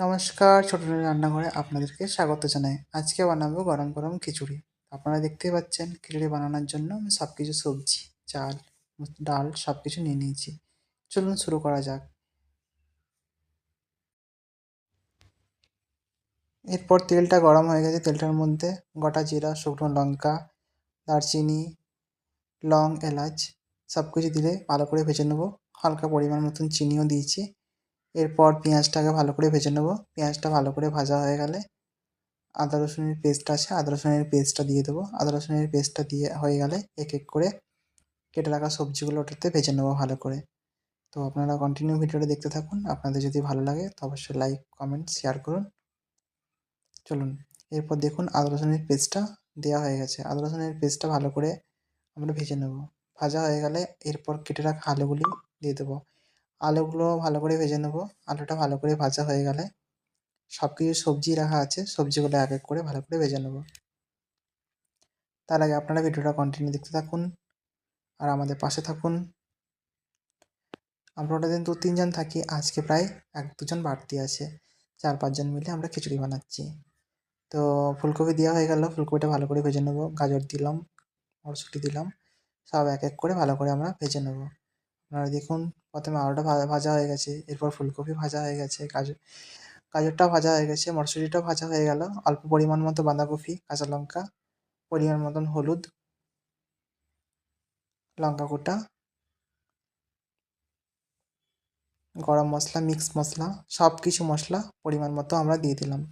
নমস্কার ছোট রান্নাঘরে আপনাদেরকে স্বাগত জানাই। আজকে বানাবো গরম গরম খিচুড়ি। আপনারা দেখতেই পাচ্ছেন, খিচুড়ি বানানোর জন্য আমি সব কিছু সবজি, চাল, ডাল সব কিছু নিয়ে নিয়েছি। চলুন শুরু করা যাক। এরপর তেলটা গরম হয়ে গেছে, তেলটার মধ্যে গোটা জিরা, শুকনো লঙ্কা, দারচিনি, লং, এলাচ সব কিছু দিলে ভালো করে ভেজে নেব। হালকা পরিমাণ মতন চিনিও দিয়েছি। এরপর পেঁয়াজটাকে ভালো করে ভেজে নেব। পেঁয়াজটা ভালো করে ভাজা হয়ে গেলে আদা রসুনের পেস্ট আছে, আদা রসুনের পেস্টটা দিয়ে দেবো। আদা রসুনের পেস্টটা দিয়ে হয়ে গেলে এক এক করে কেটে রাখা সবজিগুলো ওটাতে ভেজে নেব ভালো করে। তো আপনারা কন্টিনিউ ভিডিওটা দেখতে থাকুন। আপনাদের যদি ভালো লাগে তো অবশ্যই লাইক কমেন্ট শেয়ার করুন। চলুন, এরপর দেখুন আদা রসুনের পেস্টটা দেওয়া হয়ে গেছে। আদা রসুনের পেস্টটা ভালো করে আমরা ভেজে নেব। ভাজা হয়ে গেলে এরপর কেটে রাখা আলুগুলি দিয়ে দেবো। আলুগুলো ভালো করে ভেজে নেব। আলুটা ভালো করে ভাজা হয়ে গেলে সব কিছু সবজি রাখা আছে, সবজিগুলো এক এক করে ভালো করে ভেজে নেব। তার আগে আপনারা ভিডিওটা কন্টিনিউ দেখতে থাকুন আর আমাদের পাশে থাকুন। আমরা ওটা দিন দু তিনজন থাকি, আজকে প্রায় এক দুজন বাড়তি আছে। চার পাঁচজন মিলে আমরা খিচুড়ি বানাচ্ছি। তো ফুলকপি দেওয়া হয়ে গেল, ফুলকপিটা ভালো করে ভেজে নেব। গাজর দিলাম, মটরশুঁটি দিলাম, সব এক এক করে ভালো করে আমরা ভেজে নেব। আপনারা দেখুন, প্রথমে আলুটা ভাজা হয়ে গেছে, এরপর ফুলকপি ভাজা হয়ে গেছে, গাজর, গাজরটাও ভাজা হয়ে গেছে, মটরশুঁটিটাও ভাজা হয়ে গেল, অল্প পরিমাণ মতো বাঁধাকপি, কাঁচা লঙ্কা, পরিমাণ মতন হলুদ, লঙ্কা কুটা গরম মশলা, মিক্স মশলা সব কিছু মশলা পরিমাণ মতো আমরা দিয়ে দিলাম।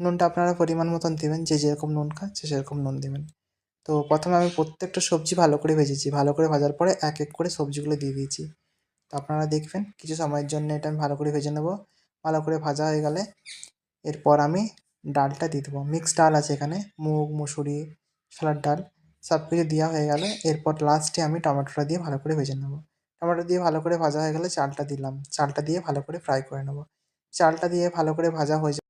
নুনটা আপনারা পরিমাণ মতন দেবেন, যে যেরকম নুন খান, সে সেরকম নুন দেবেন। তো প্রথমে আমি প্রত্যেকটা সবজি ভালো করে ভেজেছি। ভালো করে ভাজার পরে এক এক করে সবজিগুলো দিয়ে দিয়েছি। তো আপনারা দেখবেন, কিছু সময়ের জন্য এটা আমি ভালো করে ভেজে নেব। ভালো করে ভাজা হয়ে গেলে এরপর আমি ডালটা দিয়ে দেবো। মিক্স ডাল আছে এখানে, মুগ, মুসুরি ছোলার ডাল সব কিছু দেওয়া হয়ে গেলে এরপর লাস্টে আমি টমেটোটা দিয়ে ভালো করে ভেজে নেব। টমেটো দিয়ে ভালো করে ভাজা হয়ে গেলে চালটা দিলাম। চালটা দিয়ে ভালো করে ফ্রাই করে নেব। চালটা দিয়ে ভালো করে ভাজা হয়ে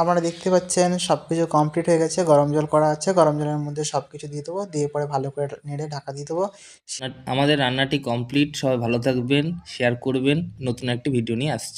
আপনারা দেখতে পাচ্ছেন সব কিছু কমপ্লিট হয়ে গেছে, গরম জল করা আছে, গরম জলের মধ্যে সব কিছু দিয়ে দেবো, দিয়ে পরে ভালো করে নেড়ে ঢাকা দিয়ে দেবো। আমাদের রান্নাটি কমপ্লিট সবাই ভালো থাকবেন শেয়ার করবেন, নতুন একটি ভিডিও নিয়ে আসছি।